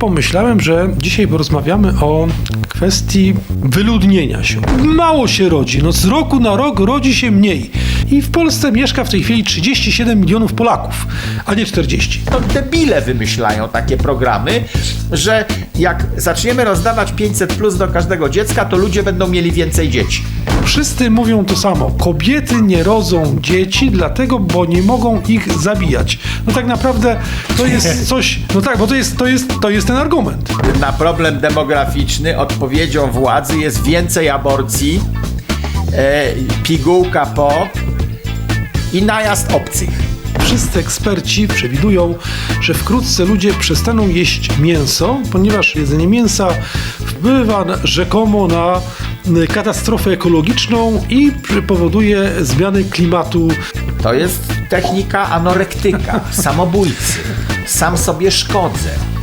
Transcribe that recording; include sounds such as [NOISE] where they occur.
Pomyślałem, że dzisiaj porozmawiamy o kwestii wyludnienia się. Mało się rodzi, no z roku na rok rodzi się mniej. I w Polsce mieszka w tej chwili 37 milionów Polaków, a nie 40. To debile wymyślają takie programy, że jak zaczniemy rozdawać 500 plus do każdego dziecka, to ludzie będą mieli więcej dzieci. Wszyscy mówią to samo. Kobiety nie rodzą dzieci, dlatego, bo nie mogą ich zabijać. No tak naprawdę to jest [LAUGHS] coś. No tak, bo to jest, to jest, to jest ten argument. Na problem demograficzny odpowiedzią władzy jest więcej aborcji, e, pigułka pop i najazd obcych. Wszyscy eksperci przewidują, że wkrótce ludzie przestaną jeść mięso, ponieważ jedzenie mięsa wpływa rzekomo na y, katastrofę ekologiczną i powoduje zmiany klimatu. To jest technika anorektyka, samobójcy. Sam sobie szkodzę.